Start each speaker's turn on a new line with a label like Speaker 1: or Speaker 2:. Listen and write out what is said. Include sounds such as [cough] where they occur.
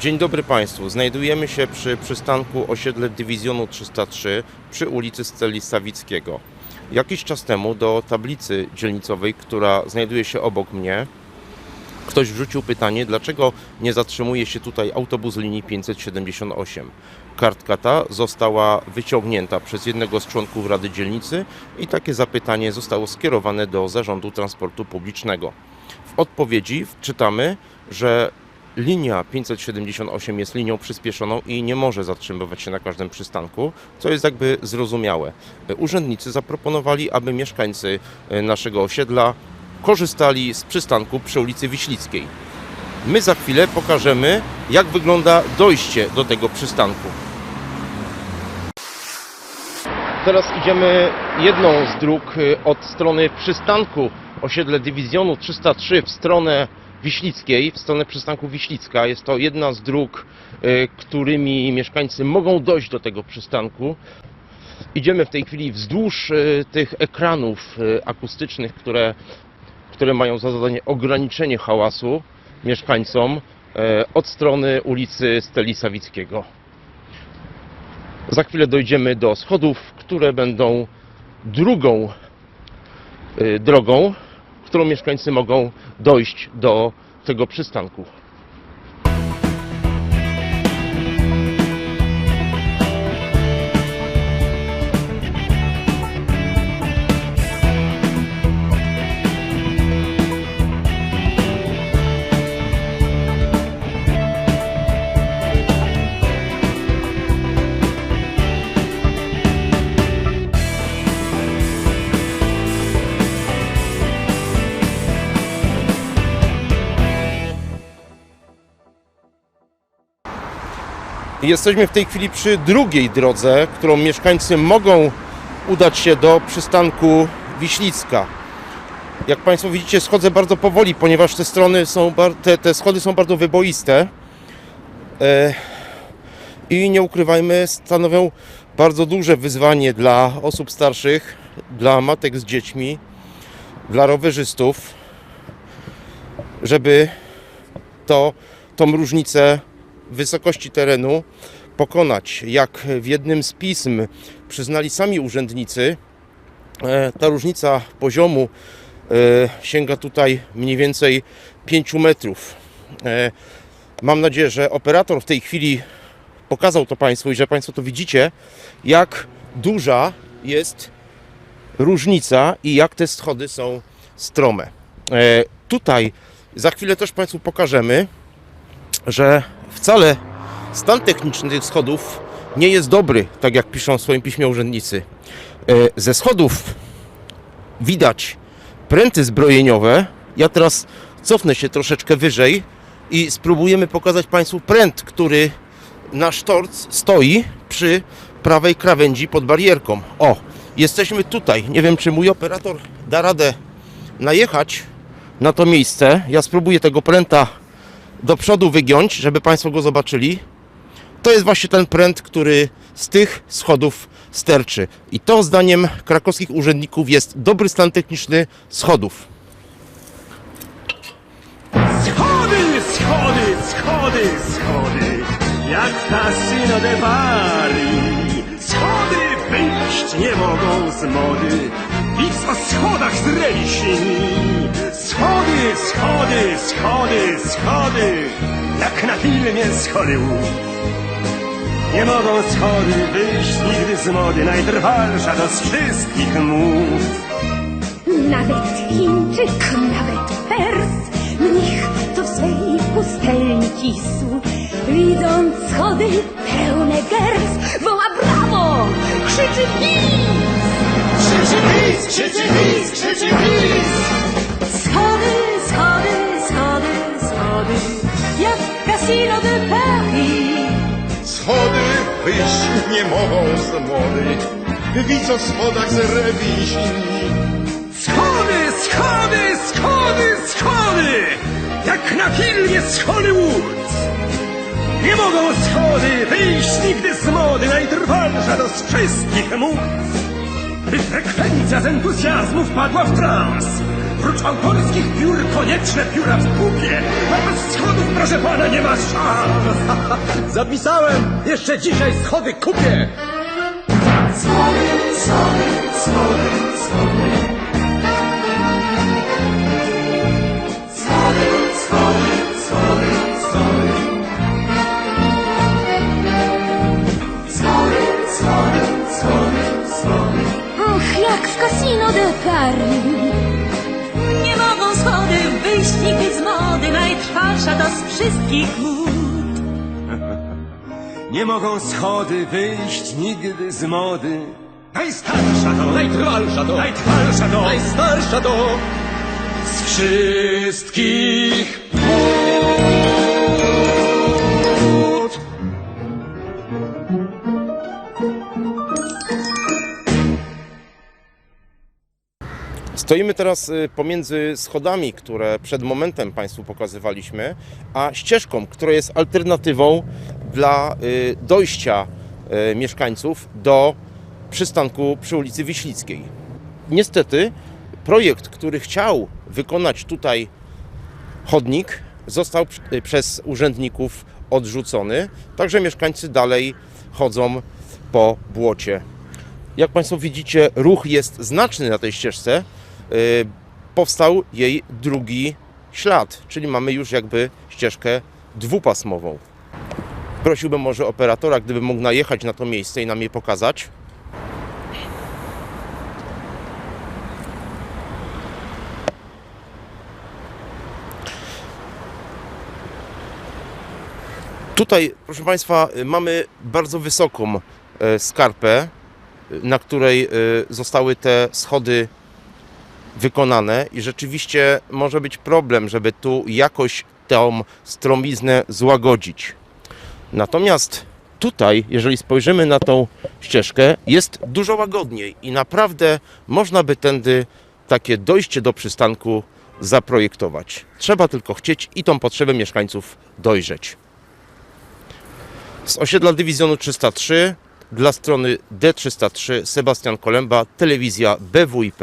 Speaker 1: Dzień dobry Państwu. Znajdujemy się przy przystanku osiedle Dywizjonu 303 przy ulicy Steli Sawickiego. Jakiś czas temu do tablicy dzielnicowej, która znajduje się obok mnie, ktoś wrzucił pytanie, dlaczego nie zatrzymuje się tutaj autobus linii 578. Kartka ta została wyciągnięta przez jednego z członków Rady Dzielnicy i takie zapytanie zostało skierowane do Zarządu Transportu Publicznego. W odpowiedzi czytamy, że linia 578 jest linią przyspieszoną i nie może zatrzymywać się na każdym przystanku, co jest jakby zrozumiałe. Urzędnicy zaproponowali, aby mieszkańcy e, naszego osiedla korzystali z przystanku przy ulicy Wiślickiej. My za chwilę pokażemy, jak wygląda dojście do tego przystanku. Teraz idziemy jedną z dróg y, od strony przystanku osiedle Dywizjonu 303 w stronę Wiślickiej, w stronę przystanku Wiślicka. Jest to jedna z dróg, y, którymi mieszkańcy mogą dojść do tego przystanku. Idziemy w tej chwili wzdłuż y, tych ekranów y, akustycznych, które, które mają za zadanie ograniczenie hałasu mieszkańcom od strony ulicy Steli Sawickiego. Za chwilę dojdziemy do schodów, które będą drugą drogą, którą mieszkańcy mogą dojść do tego przystanku. Jesteśmy w tej chwili przy drugiej drodze, którą mieszkańcy mogą udać się do przystanku Wiślicka. Jak Państwo widzicie, schodzę bardzo powoli, ponieważ te strony są, te, te schody są bardzo wyboiste. E, I nie ukrywajmy, stanowią bardzo duże wyzwanie dla osób starszych, dla matek z dziećmi, dla rowerzystów, żeby to, tą różnicę wysokości terenu pokonać. Jak w jednym z pism przyznali sami urzędnicy, e, ta różnica poziomu e, sięga tutaj mniej więcej 5 metrów. E, Mam nadzieję, że operator w tej chwili pokazał to Państwu i że Państwo to widzicie, jak duża jest różnica i jak te schody są strome. Tutaj za chwilę też Państwu pokażemy, że wcale stan techniczny tych schodów nie jest dobry, tak jak piszą w swoim piśmie urzędnicy. E, Ze schodów widać pręty zbrojeniowe. Ja teraz cofnę się troszeczkę wyżej i spróbujemy pokazać Państwu pręt, który na sztorc stoi przy prawej krawędzi pod barierką. O, jesteśmy tutaj. Nie wiem, czy mój operator da radę najechać na to miejsce. Ja spróbuję tego pręta do przodu wygiąć, żeby Państwo go zobaczyli. To jest właśnie ten pręt, który z tych schodów sterczy. I to zdaniem krakowskich urzędników jest dobry stan techniczny schodów.
Speaker 2: Schody, schody, schody, schody, jak w Casino de Paris. Schody wyjść nie mogą z mody, widz o schodach z rejsini. Schody, schody, schody, schody, jak na filmie Hollywood. Nie mogą schody wyjść nigdy z mody, najtrwalsza to z wszystkich mód.
Speaker 3: Nawet Chińczyk, nawet Pers, mnich to w swej pustelni kisł. Widząc schody pełne gers, woła brawo, krzyczy bis!
Speaker 2: Krzyczy bis, krzyczy bis, krzyczy bis!
Speaker 4: Nie mogą z mody, widz o schodach z rewizji.
Speaker 2: Schody, schody, schody, schody! Jak na filmie z Hollywood! Nie mogą schody wyjść nigdy z mody, najtrwalsza z wszystkich mód! Frekwencja z entuzjazmu wpadła w trans. Prócz autorskich piór konieczne pióra w kupie. A bez schodów, proszę pana, nie ma szans. [laughs]
Speaker 5: Zapisałem! Jeszcze dzisiaj schody kupię!
Speaker 3: Schody, schody, schody, schody. Schody, schody, schody, schody. Schody, schody, schody, schody. Och, jak w Casino de Paris. Nie mogą schody wyjść nigdy z mody, najtrwalsza to z wszystkich mód. [laughs]
Speaker 2: Nie mogą schody wyjść nigdy z mody. Najstarsza to,
Speaker 5: Najtrwalsza to!
Speaker 2: najtrwalsza to,
Speaker 5: Najstarsza to!
Speaker 2: z wszystkich
Speaker 1: Stoimy teraz y, pomiędzy schodami, które przed momentem Państwu pokazywaliśmy, a ścieżką, która jest alternatywą dla y, dojścia y, mieszkańców do przystanku przy ulicy Wiślickiej. Niestety projekt, który chciał wykonać tutaj chodnik, został pr- przez urzędników odrzucony, także mieszkańcy dalej chodzą po błocie. Jak Państwo widzicie, ruch jest znaczny na tej ścieżce. Yy, Powstał jej drugi ślad, czyli mamy już jakby ścieżkę dwupasmową. Prosiłbym może operatora, gdyby mógł najechać na to miejsce i nam je pokazać. Tutaj, proszę Państwa, y, mamy bardzo wysoką e, skarpę, y, na której y, zostały te schody wykonane i rzeczywiście może być problem, żeby tu jakoś tą stromiznę złagodzić. Natomiast tutaj, jeżeli spojrzymy na tą ścieżkę, jest dużo łagodniej i naprawdę można by tędy takie dojście do przystanku zaprojektować. Trzeba tylko chcieć i tą potrzebę mieszkańców dojrzeć. Z osiedla dywizjonu 303 dla strony D303 Sebastian Kolemba, telewizja BWIP.